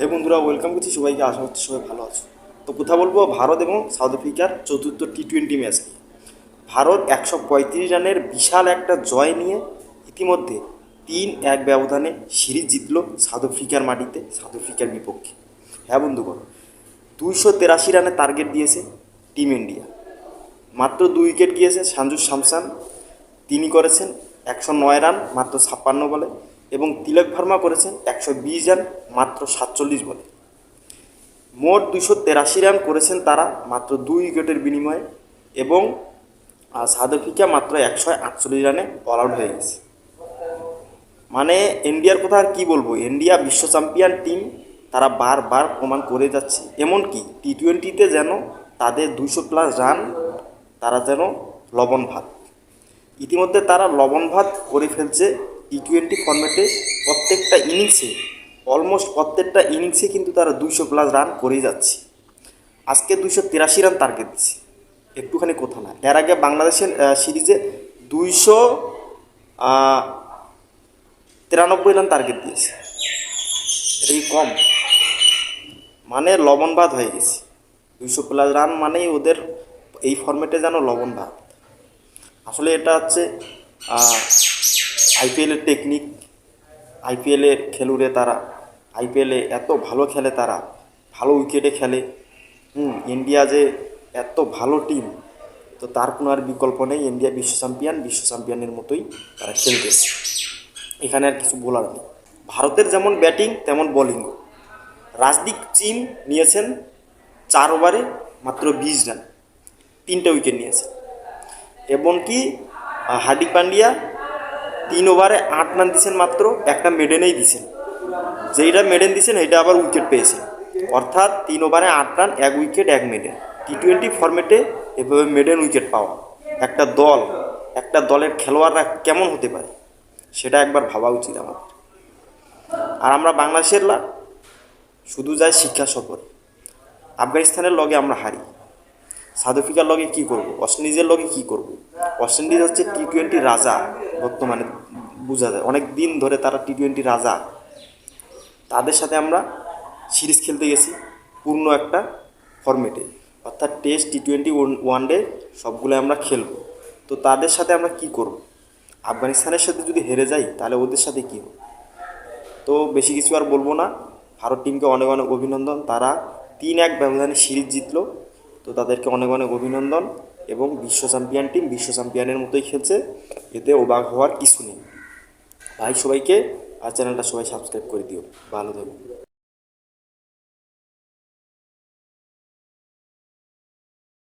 হে বন্ধুরা ওয়েলকাম করছি। সবাইকে আশা হচ্ছে সবাই ভালো আছো। তো কথা বলব ভারত এবং সাউথ আফ্রিকার চতুর্থ টি টোয়েন্টি ম্যাচ ভারত একশো পঁয়ত্রিশ রানের বিশাল একটা জয় নিয়ে ইতিমধ্যে তিন এক ব্যবধানে সিরিজ জিতল সাউথ আফ্রিকার মাটিতে, সাউথ আফ্রিকার বিপক্ষে। হ্যাঁ বন্ধুগণ, দুইশো তেরাশি রানের টার্গেট দিয়েছে টিম ইন্ডিয়া মাত্র দুই উইকেট গিয়েছে সঞ্জু শামসান। তিনি করেছেন একশো নয় রান, মাত্র ছাপ্পান্ন বলে। এবং তিলক ভার্মা করেছেন একশো বিশ রান, মাত্র সাতচল্লিশ বলে। মোট দুশো তেরাশি রান করেছেন তারা, মাত্র দুই উইকেটের বিনিময়ে এবং আফ্রিকা মাত্র একশো আটচল্লিশ রানে অল আউট হয়ে গেছে। মানে ইন্ডিয়ার কথা আর কী বলব? ইন্ডিয়া বিশ্ব চ্যাম্পিয়ন টিম তারা বারবার প্রমাণ করে যাচ্ছে। এমনকি টি টোয়েন্টিতে যেন তাদের দুশো প্লাস রান তারা যেন লবণ ভাত ইতিমধ্যে তারা লবণ ভাত করে ফেলছে টি টোয়েন্টি ফর্ম্যাটে প্রত্যেকটা ইনিংসে অলমোস্ট প্রত্যেকটা ইনিংসে কিন্তু তারা দুইশো প্লাস রান করেই যাচ্ছে। আজকে দুইশো তিরাশি রান টার্গেট দিচ্ছে। একটুখানি কথা না। এর আগে বাংলাদেশের সিরিজে দুইশো তিরানব্বই রান টার্গেট দিয়েছে। কি কম? মানে লবণ ভাত হয়ে গেছে। দুইশো প্লাস রান মানেই ওদের এই ফর্মেটে যেন লবণ ভাত আসলে এটা হচ্ছে আইপিএলের টেকনিক আইপিএলের খেলুড়ে তারা আইপিএলে এত ভালো খেলে তারা ভালো উইকেটে খেলে হুম ইন্ডিয়া যে এত ভালো টিম তো তার কোনো আর বিকল্প নেই ইন্ডিয়া বিশ্ব চ্যাম্পিয়ন বিশ্ব চ্যাম্পিয়নের মতোই তারা খেলতেছে এখানে আর কিছু বলার নেই। ভারতের যেমন ব্যাটিং তেমন বোলিংও রাজদীপ সিং নিয়েছেন চার ওভারে মাত্র বিশ রান তিনটা উইকেট নিয়েছেন। এমনকি আহ, হার্দিক পান্ডিয়া তিন ওভারে আট রান দিয়েছেন মাত্র, একটা মেডেনেই দিয়েছেন যেইটা মেডেন দিয়েছেন এটা আবার উইকেট পেয়েছেন। অর্থাৎ তিন ওভারে আট রান, এক উইকেট, এক মেডেন। টি টোয়েন্টি ফর্মেটে এভাবে মেডেন উইকেট পাওয়া। একটা দল, একটা দলের খেলোয়াড়রা কেমন হতে পারে, সেটা একবার ভাবা উচিত আমাদের আর আমরা বাংলাদেশের শুধু যাই শিক্ষা সফর। আফগানিস্তানের লগে আমরা হারি। সাউথ আফ্রিকার লগে কী করব? ওয়েস্ট ইন্ডিজের লগে কী করব? ওয়েস্ট ইন্ডিজ হচ্ছে টি টোয়েন্টি রাজা, বর্তমানে বোঝা যায়। অনেক দিন ধরে তারা টি টোয়েন্টি রাজা। তাদের সাথে আমরা সিরিজ খেলতে গেছি, পূর্ণ একটা ফর্মেটে অর্থাৎ test T twenty one day সবগুলো আমরা খেলব। তো তাদের সাথে আমরা কি করব? আফগানিস্তানের সাথে যদি হেরে যাই, তাহলে ওদের সাথে কী হবে? তো বেশি কিছু আর বলব না। ভারত টিমকে অনেক অনেক অভিনন্দন। তারা তিন এক ব্যবধানে সিরিজ জিতলো। তো তাদেরকে অনেক অনেক অভিনন্দন এবং বিশ্ব চ্যাম্পিয়ন টিম বিশ্ব চ্যাম্পিয়নের মতোই খেলছে। এতে অবাক হওয়ার কিছু নেই। ভাই, সবাইকে আর চ্যানেলটা সবাই সাবস্ক্রাইব করে দিও। ভালো থাকুন